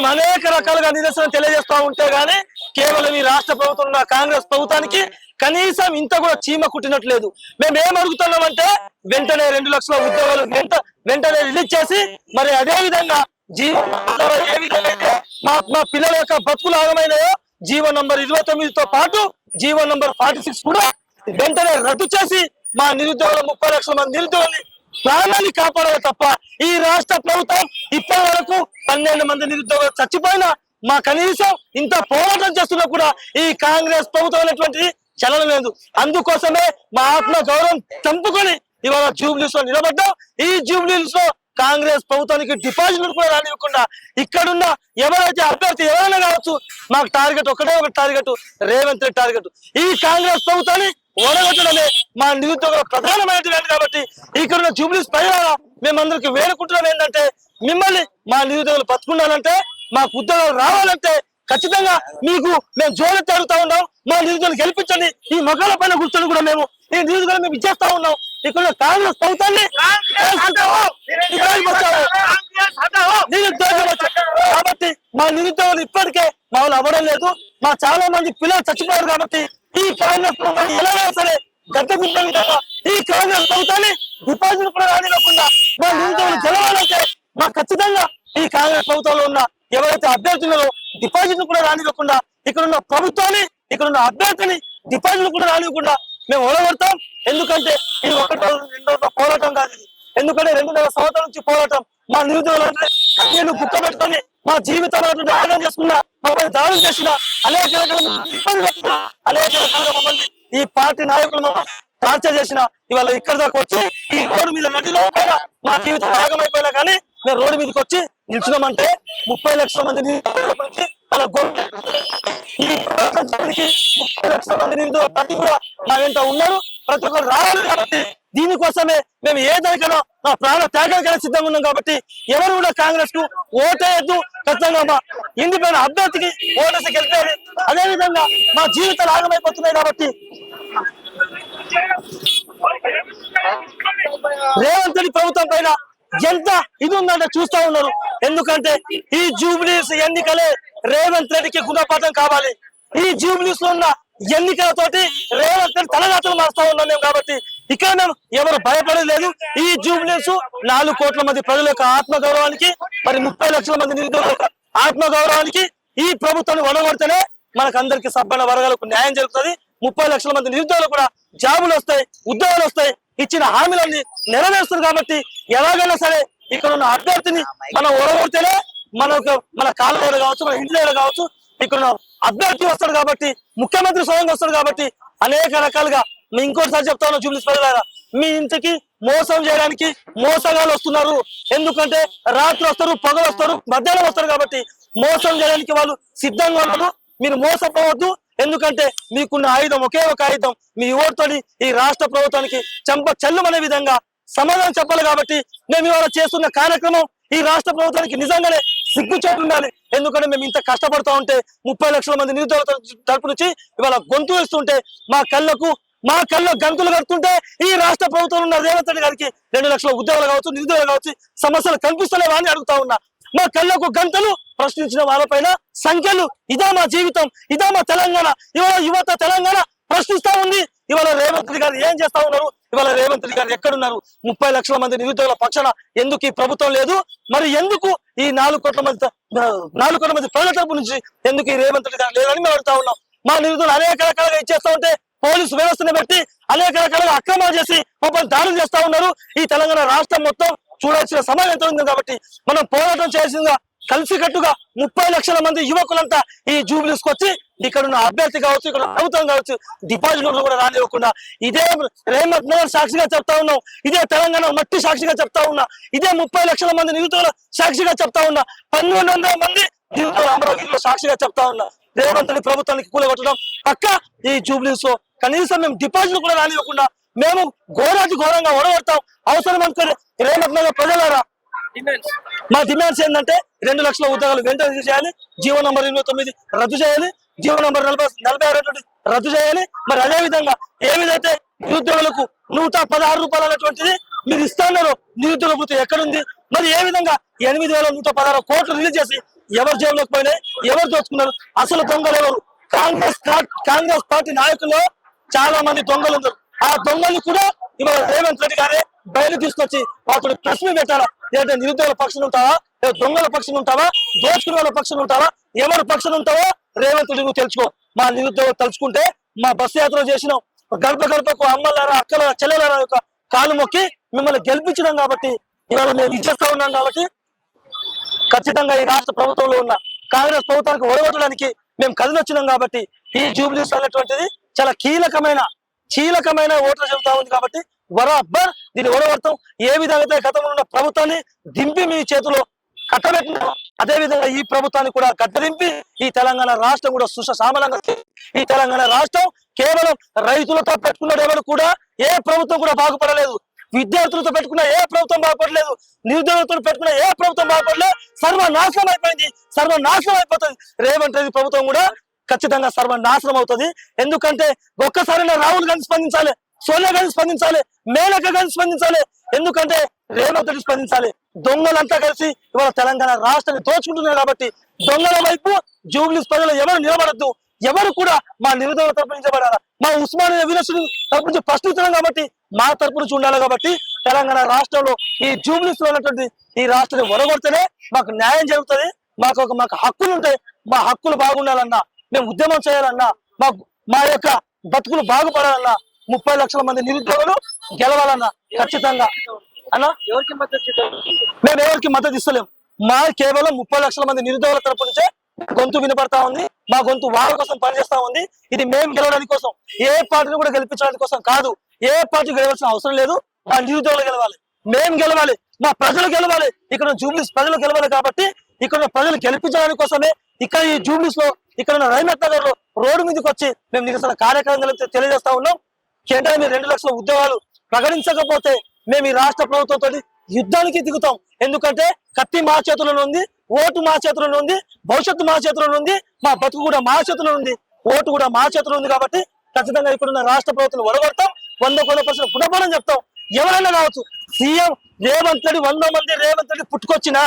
మేము అనేక రకాలుగా నిరసన తెలియజేస్తా ఉంటే గానీ కేవలం ఈ రాష్ట్ర ప్రభుత్వం ఉన్న కాంగ్రెస్ ప్రభుత్వానికి కనీసం ఇంత కూడా చీమ కుట్టినట్లేదు. మేము ఏం అడుగుతున్నామంటే వెంటనే రెండు లక్షల ఉద్యోగాలు వెంట వెంటనే రిలీజ్ చేసి మరి అదే విధంగా జీవో ఏ విధంగా అయితే మా మా పిల్లల యొక్క బతుకులు ఆగమైనాయో జీవో నంబర్ ఇరవై తొమ్మిదితో పాటు జీవో నంబర్ ఫార్టీ సిక్స్ కూడా వెంటనే రద్దు చేసి మా నిరుద్యోగుల ముప్పై లక్షల మంది నిరుద్యోగుల్ని ప్రాణాన్ని కాపాడాలి తప్ప ఈ రాష్ట్ర ప్రభుత్వం ఇప్పటి వరకు పన్నెండు మంది నిరుద్యోగులు చచ్చిపోయినా మా కనీసం ఇంత పోరాటం చేస్తున్నా కూడా ఈ కాంగ్రెస్ ప్రభుత్వం అనేటువంటి చలనం లేదు. అందుకోసమే మా ఆత్మ గౌరవం చంపుకొని ఇవాళ జూబ్లీస్లో నిలబడ్డాం. ఈ జూబ్లీస్లో కాంగ్రెస్ ప్రభుత్వానికి డిపాజిట్లు కూడా రానివ్వకుండా ఇక్కడున్న ఎవరైతే అభ్యర్థి ఎవరైనా కావచ్చు మాకు టార్గెట్ ఒకటే ఒక టార్గెట్ రేవంత్ రెడ్డి టార్గెట్. ఈ కాంగ్రెస్ ప్రభుత్వాన్ని ఓడగొట్టడమే మా నిరుద్యోగుల ప్రధానమైనటువంటి కాబట్టి ఇక్కడున్న జూబ్లీస్ ప్రజలారా మేమందరికి వేడుకుంటున్నాం ఏంటంటే మిమ్మల్ని మా నిరుద్యోగులు బతుకుండాలంటే మాకు ఉద్యోగాలు రావాలంటే ఖచ్చితంగా మీకు మేము జోలెత్తి అడుగుతా ఉన్నాం. మా నిరుద్యోగులు గెలిపించండి. ఈ మొక్కల పైన కూర్చొని కూడా మేము ఈ నిరుద్యోగులు మేము ఇచ్చేస్తా ఉన్నాం. ఇక్కడ ఉన్న కాంగ్రెస్ ప్రభుత్వాన్ని. కాబట్టి మా నిరుద్యోగులు ఇప్పటికే మామూలు అవ్వడం లేదు. మా చాలా మంది పిల్లలు చచ్చిపోయారు కాబట్టి ఈ కాంగ్రెస్ ప్రభుత్వం ఎలాగైనా సరే గడ్డ గుంటే విధంగా ఈ కాంగ్రెస్ ప్రభుత్వాన్ని డిపాజిట్ కూడా రానివ్వకుండా మా నిరుద్యోగులు గెలవాలంటే మా ఖచ్చితంగా ఈ కాంగ్రెస్ ప్రభుత్వంలో ఉన్న ఎవరైతే అభ్యర్థులలో డిపాజిట్ కూడా రానివ్వకుండా ఇక్కడ ఉన్న ప్రభుత్వాన్ని ఇక్కడ ఉన్న అభ్యర్థిని డిపాజిట్ కూడా రానివ్వకుండా మేము ఓడగొడతాం. ఎందుకంటే ఇది ఒకటో రెండో పోరాటం కాదు ఎందుకంటే ఎందుకంటే నెలల సంవత్సరాల నుంచి పోరాటం మా నిరుద్యోగులు అంటే నేను గుక్క పెట్టుకొని మా జీవితాలను ఆనందం చేసుకున్నా మమ్మల్ని దానం చేసిన అనేక రకాల ఇబ్బంది పెట్టిన అనేక రకాలుగా మమ్మల్ని ఈ పార్టీ నాయకులు మమ్మల్ని టార్చర్ చేసిన ఇవాళ ఇక్కడ దాకా వచ్చి ఈ రోడ్డు మీద నదిలో పైన మా జీవితం భాగమైపోయినా కానీ మేము రోడ్డు మీదకి వచ్చి నిల్చున్నామంటే ముప్పై లక్షల మంది నిరుద్యోగుల ఈ ప్రపంచానికి ముప్పై లక్షల మంది ప్రతి కూడా మా వెంట ఉన్నారు. ప్రతి ఒక్కరు రావాలి కాబట్టి దీనికోసమే మేము ఏ మా ప్రాణ త్యాగానికైనా సిద్ధంగా ఉన్నాం కాబట్టి ఎవరు కూడా కాంగ్రెస్కు ఓటేయద్దు ఖచ్చితంగా మా ఇండిపెండెంట్ అభ్యర్థికి ఓటేసి గెలిపేది అదే విధంగా మా జీవితాలు ఆగమైపోతున్నాయి కాబట్టి రేవంత్ రెడ్డి ప్రభుత్వం పైన ఎంత ఇది ఉందంటే చూస్తా ఉన్నారు. ఎందుకంటే ఈ జూబ్లీస్ ఎన్నికలే రేవంత్ రెడ్డికి గుణపాఠం కావాలి. ఈ జూబ్లీస్లో ఉన్న ఎన్నికలతోటి రేవంత్ రెడ్డి తలగాతలు మారుస్తా ఉన్నాం మేము కాబట్టి ఇక్కడ మేము ఎవరు భయపడలేదు. ఈ జూబ్లీస్ నాలుగు కోట్ల మంది ప్రజల యొక్క ఆత్మగౌరవానికి మరి ముప్పై లక్షల మంది నిరుద్యోగుల ఆత్మగౌరవానికి ఆత్మ గౌరవానికి ఈ ప్రభుత్వాన్ని వడగొడితేనే మనకు అందరికి సభ్యుల వర్గాలకు న్యాయం జరుగుతుంది. ముప్పై లక్షల మంది నిరుద్యోగులు కూడా జాబులు వస్తాయి ఉద్యోగాలు వస్తాయి ఇచ్చిన హామీలన్నీ నెరవేరుస్తారు కాబట్టి ఎలాగైనా సరే ఇక్కడ ఉన్న అభ్యర్థిని మనం ఓడగొడితేనే మనకు మన కాళ్ళ దగ్గర కావచ్చు మన ఇంటి దగ్గర కావచ్చు ఇక్కడ ఉన్న అభ్యర్థి వస్తాడు కాబట్టి ముఖ్యమంత్రి స్వయంగా వస్తాడు కాబట్టి అనేక రకాలుగా మీ ఇంకోటిసారి చెప్తాను జూబ్లీస్ ప్రజలారా మీ ఇంటికి మోసం చేయడానికి మోసగాళ్ళు వస్తున్నారు. ఎందుకంటే రాత్రి వస్తారు పగలు వస్తారు మధ్యాహ్నం వస్తారు కాబట్టి మోసం చేయడానికి వాళ్ళు సిద్ధంగా ఉన్నారు. మీరు మోసపోవద్దు. ఎందుకంటే మీకున్న ఆయుధం ఒకే ఒక ఆయుధం. మీ ఓటుతోని ఈ రాష్ట్ర ప్రభుత్వానికి చెంప చెల్లుమనే విధంగా సమాధానం చెప్పాలి కాబట్టి మేము ఇవాళ చేస్తున్న కార్యక్రమం ఈ రాష్ట్ర ప్రభుత్వానికి నిజంగానే సిగ్గుచేటు ఉండాలి. ఎందుకంటే మేము ఇంత కష్టపడతా ఉంటే ముప్పై లక్షల మంది నిరుద్యోగ తరపు నుంచి ఇవాళ గొంతు వేస్తుంటే మా కళ్ళకు మా కళ్ళ గంతులు కడుతుంటే ఈ రాష్ట్ర ప్రభుత్వం ఉన్న రేవంత్ రెడ్డి గారికి రెండు లక్షల ఉద్యోగాలు కావచ్చు నిరుద్యోగాలు కావచ్చు సమస్యలు కనిపిస్తలేవా అని అడుగుతా ఉన్నా. మా కళ్ళకు గంటలు ప్రశ్నించిన వాళ్ళపైన సంఖ్యలు ఇదా మా జీవితం ఇదా మా తెలంగాణ. ఇవాళ యువత తెలంగాణ ప్రశ్నిస్తా ఉంది. ఇవాళ రేవంత్ రెడ్డి గారు ఏం చేస్తా ఉన్నారు? ఇవాళ రేవంత్ రెడ్డి గారు ఎక్కడున్నారు? ముప్పై లక్షల మంది నిరుద్యోగుల పక్షాన ఎందుకు ఈ ప్రభుత్వం లేదు? మరి ఎందుకు ఈ నాలుగు కోట్ల మంది నాలుగు కోట్ల మంది ప్రజల తరపు నుంచి ఎందుకు ఈ రేవంత్ రెడ్డి గారు లేదని మేము అడుగుతా ఉన్నాం. మా నిరుద్యోగులు అనేక రకాలుగా ఇచ్చేస్తా ఉంటే పోలీసు వ్యవస్థను పెట్టి అనేక రకాలుగా అక్రమాలు చేసి మమ్మల్ని దాడులు చేస్తా ఉన్నారు. ఈ తెలంగాణ రాష్ట్రం మొత్తం చూడాల్సిన సమయం ఎంత ఉంది కాబట్టి మనం పోరాటం చేసిందిగా కలిసికట్టుగా ముప్పై లక్షల మంది యువకులంతా ఈ జూబ్లీస్ వచ్చి ఇక్కడ ఉన్న అభ్యర్థి కావచ్చు ఇక్కడ ప్రభుత్వం కావచ్చు డిపాజిటర్లు కూడా రానివ్వకుండా ఇదే రేమత్ నగర్ సాక్షిగా చెప్తా ఉన్నాం ఇదే తెలంగాణ మట్టి సాక్షిగా చెప్తా ఉన్నా ఇదే ముప్పై లక్షల మంది నిరుద్యోగుల సాక్షిగా చెప్తా ఉన్నా పన్నెండు వందల మంది నిరుద్యోగుల అమరావతిలో సాక్షిగా చెప్తా ఉన్నా. రేవంత్ ప్రభుత్వానికి కూలగొట్టడం పక్క ఈ జూబ్లీస్లో కనీసం మేము డిపాజిట్లు కూడా రానివ్వకుండా మేము ఘోరాతి ఘోరంగా ఒడగొడతాం అవసరం అనుకుని నగర్ ప్రజలారా? మా డిమాండ్స్ ఏంటంటే రెండు లక్షల ఉద్యోగాలు వెంటనే చేయాలి జీవో నంబర్ ఇరవై తొమ్మిది రద్దు చేయాలి జీవో నంబర్ నలభై నలభై ఆరు రద్దు చేయాలి. మరి అదే విధంగా ఏ విధైతే నిరుద్యోగులకు నూట పదహారు రూపాయలు అనేటువంటిది మీరు ఇస్తాన్నారు నిరుద్యోగ వృత్తి ఎక్కడుంది? మరి ఏ విధంగా ఎనిమిది వేల నూట పదహారు కోట్లు రిలీజ్ చేసి ఎవరు జేబులోకి పోయినాయి? ఎవరు దోచుకున్నారు? అసలు దొంగలు ఎవరు? కాంగ్రెస్ కాంగ్రెస్ పార్టీ నాయకుల్లో చాలా మంది దొంగలు ఉన్నారు. ఆ దొంగలు కూడా ఇవాళ రేవంత్ రెడ్డి గారే బయలు తీసుకొచ్చి అతడు ప్రశ్న పెట్టాలా? లేదంటే నిరుద్యోగుల పక్షులు ఉంటావా? లేదా దొంగల పక్షులు ఉంటావా? దోచుకునే వాళ్ళ పక్షులు ఉంటావా? ఎవరి పక్షులు ఉంటావో రేవంత్ రెడ్డి నువ్వు తెలుసుకో. మా నిరుద్యోగులు తలుచుకుంటే మా బస్సు యాత్ర చేసినాం. గడప గడపకు అమ్మలారా అక్కల చెల్లెలారా యొక్క కాలు మొక్కి మిమ్మల్ని గెలిపించినాం కాబట్టి ఇవాళ మేము ఇచ్చేస్తా ఉన్నాం కాబట్టి ఖచ్చితంగా ఈ రాష్ట్ర ప్రభుత్వంలో ఉన్న కాంగ్రెస్ ప్రభుత్వానికి ఓడగొట్టడానికి మేము కదిలొచ్చినాం కాబట్టి ఈ జూబ్లీస్ అనేటువంటిది చాలా కీలకమైన కీలకమైన ఓట్ల చెబుతా ఉంది కాబట్టి బరాబర్ దీని ఓడవర్తం ఏ విధంగా అయితే గతంలో ఉన్న ప్రభుత్వాన్ని దింపి మీ చేతిలో కట్టబెట్టినా అదే విధంగా ఈ ప్రభుత్వాన్ని కూడా కట్టదింపి ఈ తెలంగాణ రాష్ట్రం కూడా సుష సామలంగా ఈ తెలంగాణ రాష్ట్రం కేవలం రైతులతో పెట్టుకున్నటువంటి కూడా ఏ ప్రభుత్వం కూడా బాగుపడలేదు. విద్యార్థులతో పెట్టుకున్న ఏ ప్రభుత్వం బాగుపడలేదు. నిరుద్యోగులతో పెట్టుకున్న ఏ ప్రభుత్వం బాగుపడలేదు సర్వనాశనం అయిపోయింది. సర్వనాశనం అయిపోతుంది. రేవంత్ రెడ్డి ప్రభుత్వం కూడా ఖచ్చితంగా సర్వనాశనం అవుతుంది. ఎందుకంటే ఒక్కసారి రాహుల్ గాంధీ స్పందించాలి సోనియా గాంధీ స్పందించాలి మేనక గాంధీ స్పందించాలి ఎందుకంటే రేవంత్ రెడ్డి స్పందించాలి. దొంగలంతా కలిసి ఇవాళ తెలంగాణ రాష్ట్రాన్ని దోచుకుంటున్నారు కాబట్టి దొంగల వైపు జూబ్లీస్ ప్రజలు ఎవరు నిలబడద్దు ఎవరు కూడా మా నిరుద్యోగుల తరపు నుంచి మా ఉస్మానియా యూనివర్సిటీ తరపు నుంచి కాబట్టి మా తరపు నుంచి ఉండాలి కాబట్టి తెలంగాణ రాష్ట్రంలో ఈ జూబ్లీస్లో ఉన్నటువంటి ఈ రాష్ట్రాన్ని ఒడగొడితేనే మాకు న్యాయం జరుగుతుంది మాకు ఒక మాకు హక్కులు ఉంటాయి మా హక్కులు బాగుండాలన్నా మేము ఉద్యమం చేయాలన్నా మా మా యొక్క బతుకులు బాగుపడాలన్నా ముప్పై లక్షల మంది నిరుద్యోగులు గెలవాలన్నా ఖచ్చితంగా. అన్నా? ఎవరికి మద్దతు? మేము ఎవరికి మద్దతు ఇస్తలేం. మా కేవలం ముప్పై లక్షల మంది నిరుద్యోగుల తరపు నుంచే గొంతు వినపడతా ఉంది మా గొంతు వాళ్ళ కోసం పనిచేస్తా ఉంది. ఇది మేము గెలవడానికి కోసం ఏ పార్టీని కూడా గెలిపించడానికి కోసం కాదు. ఏ పార్టీ గెలవాల్సిన అవసరం లేదు మా నిరుద్యోగులు గెలవాలి. మేము గెలవాలి మా ప్రజలు గెలవాలి. ఇక్కడ జూబ్లీస్ ప్రజలు గెలవాలి కాబట్టి ఇక్కడ ప్రజలు గెలిపించడానికి కోసమే ఇక్కడ ఈ జూబ్లీస్లో ఇక్కడ ఉన్న రైమత్ నగర్లో రోడ్డు మీదకి వచ్చి మేము నిరసన కార్యక్రమం తెలియజేస్తా ఉన్నాం. కేంద్రం మీరు రెండు లక్షల ఉద్యోగాలు ప్రకటించకపోతే మేము ఈ రాష్ట్ర ప్రభుత్వంతో యుద్ధానికి దిగుతాం. ఎందుకంటే కత్తి మా చేతుల్లో ఉంది ఓటు మా చేతుల్లో ఉంది భవిష్యత్తు మా చేతుల్లో ఉంది మా బతుకు కూడా మా చేతుల్లో ఉంది ఓటు కూడా మా చేతుల్లో ఉంది కాబట్టి ఖచ్చితంగా ఇక్కడున్న రాష్ట్ర ప్రభుత్వం ఒడగొడతాం వంద కొన్ని పర్సెంట్ గుణపాఠం చెప్తాం. ఎవరైనా రావచ్చు. సీఎం రేవంత్ రెడ్డి వంద మంది రేవంత్ రెడ్డి పుట్టుకొచ్చినా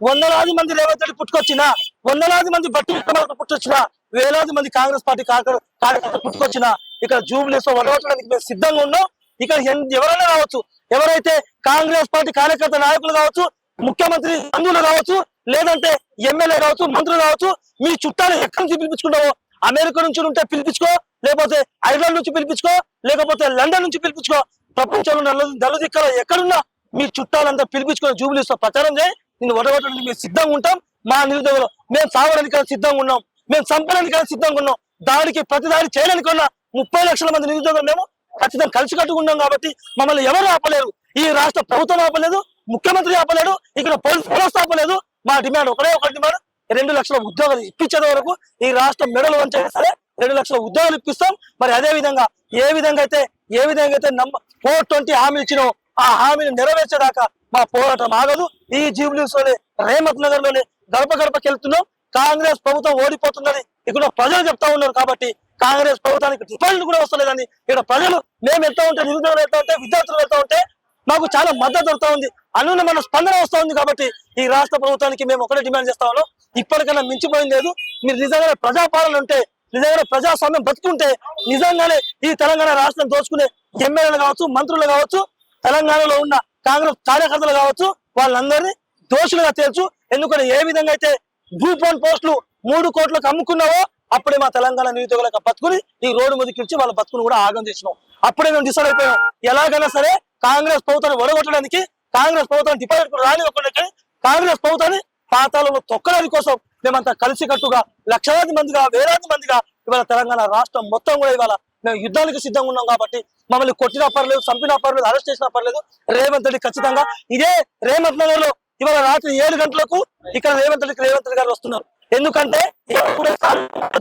వందలాది మంది రేవంత్ రెడ్డి పుట్టుకొచ్చినా వందలాది మంది బట్టి పుట్టొచ్చిన వేలాది మంది కాంగ్రెస్ పార్టీ కార్యకర్త కార్యకర్తలు పుట్టుకొచ్చినా ఇక్కడ జూబ్లీస్ వడగొట్టడానికి మేము సిద్ధంగా ఉన్నాం. ఇక్కడ ఎవరైనా రావచ్చు ఎవరైతే కాంగ్రెస్ పార్టీ కార్యకర్త నాయకులు కావచ్చు ముఖ్యమంత్రి బంధువులు కావచ్చు లేదంటే ఎమ్మెల్యే కావచ్చు మంత్రులు కావచ్చు మీ చుట్టాలు ఎక్కడి నుంచి పిలిపించుకుంటావో అమెరికా నుంచి ఉంటే పిలిపించుకో లేకపోతే ఐర్లాండ్ నుంచి పిలిపించుకో లేకపోతే లండన్ నుంచి పిలిపించుకో ప్రపంచంలో నల్ల దళదిక్కల ఎక్కడున్నా మీ చుట్టాలంతా పిలిపించుకొని జూబిలీస్ ప్రచారం చేయి. నేను వడగొట్టడానికి మేము సిద్ధంగా ఉంటాం. మా నిరుద్యోగులు మేము సాగడానికి సిద్ధంగా ఉన్నాం. మేము చంపడానికి సిద్ధంగా ఉన్నాం. దాడికి ప్రతి దాడి చేయడానికి ఉన్న ముప్పై లక్షల మంది నిరుద్యోగులు మేము ఖచ్చితంగా కలిసి కట్టుకున్నాం కాబట్టి మమ్మల్ని ఎవరు ఆపలేరు. ఈ రాష్ట్ర ప్రభుత్వం ఆపలేదు ముఖ్యమంత్రి ఆపలేడు ఇక్కడ పోలీస్ వ్యవస్థ ఆపలేదు. మా డిమాండ్ ఒకటే ఒక డిమాండ్. రెండు లక్షల ఉద్యోగాలు ఇప్పించేంత వరకు ఈ రాష్ట్రం మెడలు వంచైనా సరే రెండు లక్షల ఉద్యోగాలు ఇప్పిస్తాం. మరి అదే విధంగా ఏ విధంగా అయితే ఏ విధంగా అయితే నమ్మ ఫోర్ ట్వంటీ హామీ ఇచ్చినో ఆ హామీని నెరవేర్చేదాకా మా పోరాటం ఆగదు. ఈ జీబులీస్లోనే రేమత్ నగర్లోనే గడప గడపకి వెళ్తున్నాం కాంగ్రెస్ ప్రభుత్వం ఓడిపోతుందని ఇక్కడ ప్రజలు చెప్తా ఉన్నారు కాబట్టి కాంగ్రెస్ ప్రభుత్వానికి డిపాజిట్ కూడా వస్తలేదని ఇక్కడ ప్రజలు మేము వెళ్తా ఉంటే నిరుద్యోగులు వెళ్తా ఉంటే విద్యార్థులు వెళ్తా ఉంటే మాకు చాలా మద్దతు దొరుకుతా ఉంది. అనున్నమైన స్పందన వస్తూ ఉంది కాబట్టి ఈ రాష్ట్ర ప్రభుత్వానికి మేము ఒకటే డిమాండ్ చేస్తా ఉన్నాం. ఇప్పటికైనా మించిపోయింది లేదు. మీరు నిజంగానే ప్రజాపాలన ఉంటే నిజంగానే ప్రజాస్వామ్యం బతుకుంటే నిజంగానే ఈ తెలంగాణ రాష్ట్రం దోచుకునే ఎమ్మెల్యేలు కావచ్చు మంత్రులు కావచ్చు తెలంగాణలో ఉన్న కాంగ్రెస్ కార్యకర్తలు కావచ్చు వాళ్ళందరినీ దోషులుగా తేల్చు. ఎందుకంటే ఏ విధంగా అయితే గ్రూప్ పోస్టులు మూడు కోట్లకు అమ్ముకున్నావో అప్పుడే మా తెలంగాణ నిరుద్యోగుల బతుకుని ఈ రోడ్డు మీదకి ఇచ్చి వాళ్ళ బతుకుని కూడా ఆగం చేసినాం. అప్పుడే మేము డిసైడ్ అయిపోయాం. ఎలాగైనా సరే కాంగ్రెస్ ప్రభుత్వాన్ని ఒడగొట్టడానికి కాంగ్రెస్ ప్రభుత్వం డిపాజిట్ రానివ్వకుండా కానీ కాంగ్రెస్ ప్రభుత్వాన్ని పాతాలలో తొక్కడానికి కోసం మేమంతా కలిసికట్టుగా లక్షలాది మందిగా వేలాది మందిగా ఇవాళ తెలంగాణ రాష్ట్రం మొత్తం కూడా ఇవాళ మేము యుద్ధానికి సిద్ధంగా ఉన్నాం కాబట్టి మమ్మల్ని కొట్టినా పర్లేదు చంపినా పర్లేదు అరెస్ట్ చేసినా పర్లేదు రేవంత్ రెడ్డి ఖచ్చితంగా ఇదే రేవంత్ నగర్లో ఇవాళ రాత్రి ఏడు గంటలకు ఇక్కడ రేవంత్ రెడ్డికి రేవంత్ రెడ్డి గారు వస్తున్నారు. ఎందుకంటే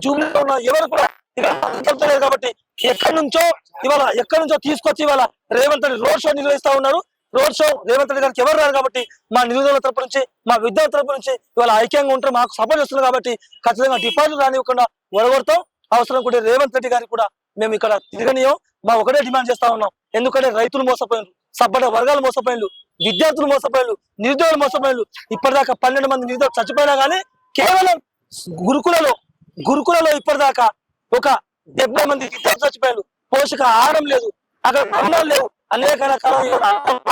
జూబ్లీలో ఉన్న ఎవరు కూడా ఇక్కడ కాబట్టి ఎక్కడి నుంచో ఇవాళ ఎక్కడి నుంచో తీసుకొచ్చి ఇవాళ రేవంత్ రెడ్డి రోడ్ షో నిర్వహిస్తా ఉన్నారు. రోడ్ షో రేవంత్ రెడ్డి గారికి ఎవరు రారు కాబట్టి మా నిరుద్యోగుల తరపు నుంచి మా విద్యార్థుల తరపు నుంచి ఇవాళ ఐక్యంగా ఉంటారు మాకు సపోర్ట్ చేస్తున్నారు కాబట్టి ఖచ్చితంగా డిపాజిట్ రానివ్వకుండా ఒడగొడతాం అవసరం కూడా రేవంత్ రెడ్డి గారికి కూడా మేము ఇక్కడ తిరగనియం మా ఒకటే డిమాండ్ చేస్తా ఉన్నాం. ఎందుకంటే రైతులు మోసపోయినారు సబ్బడ వర్గాలు మోసపోయినారు విద్యార్థులు మోసపోయారు నిరుద్యోగులు మోసపోయారు ఇప్పటిదాకా పన్నెండు మంది నిరుద్యోగులు చచ్చిపోయినా కానీ కేవలం గురుకులలో గురుకులలో ఇప్పటిదాకా ఒక డెబ్బై మంది విద్యార్థులు చచ్చిపోయారు పోషక ఆహారం లేదు అక్కడ భవనాలు లేవు. అనేక రకాల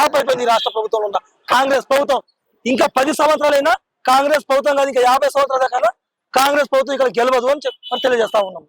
ఆపైపోయింది రాష్ట్ర ప్రభుత్వంలో ఉన్న కాంగ్రెస్ ప్రభుత్వం. ఇంకా పది సంవత్సరాలైనా కాంగ్రెస్ ప్రభుత్వం కాదు ఇంకా యాభై సంవత్సరాల దాకా కాంగ్రెస్ ప్రభుత్వం ఇక్కడ గెలవదు అని చెప్పి తెలియజేస్తా ఉన్నాం.